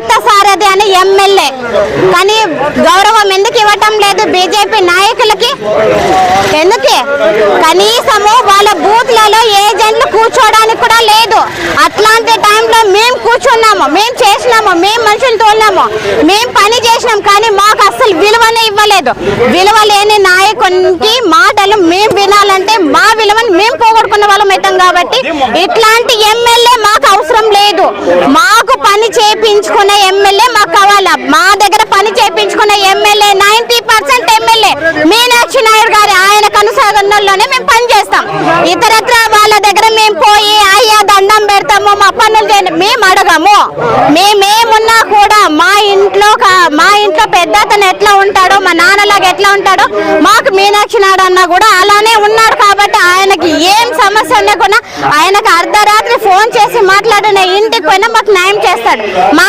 పార్థ సారథి అని ఎమ్మెల్యే. కానీ గౌరవం ఎందుకు ఇవ్వటం లేదు? బీజేపీ నాయకులకి ఎందుకే? కనీసము వాళ్ళ బూత్లలో ఏజెంట్లు కూర్చోడానికి కూడా లేదు. అట్లాంటి టైంలో మేము కూర్చున్నాము మేము చేసినాము మేము మనుషులు తోలినాము మేము పని చేసినాం కానీ మాకు అస్సలు విలువనే ఇవ్వలేదు. విలువ లేని నాయకునికి మాటలు మేము వినాలంటే మా విలువని మేము పోగొట్టుకున్న వాళ్ళం అవుతాం కాబట్టి ఇట్లాంటి ఎమ్మెల్యే మా అవసరం లేదు. మాకు పని చేయించుకునే ఎమ్మెల్యే మాకు కావాలా? మా దగ్గర పని చేయించుకున్న MLA ninety percent MLA Meenakshi Naidu గారి ఆయన కనుసాగంలోనే మేము పని చేస్తాం. ఇతరత్ర వాళ్ళ దగ్గర మేము పోయి అయ్యా దండం పెడతాము మా పనులు చేయండి మేము అడగము. మేమేమున్నా కూడా మా ఇంట్లో మా ఇంట్లో పెద్ద అతను ఎట్లా ఉంటాడో మా నాన్నలాగా ఎట్లా ఉంటాడో మాకు మీనాక్షి నాయుడు అన్న కూడా అలానే ఉన్నాడు కాబట్టి ఆయనకి ఏం సమస్య లేకుండా ఆయనకు అర్ధరాత్రి Miren,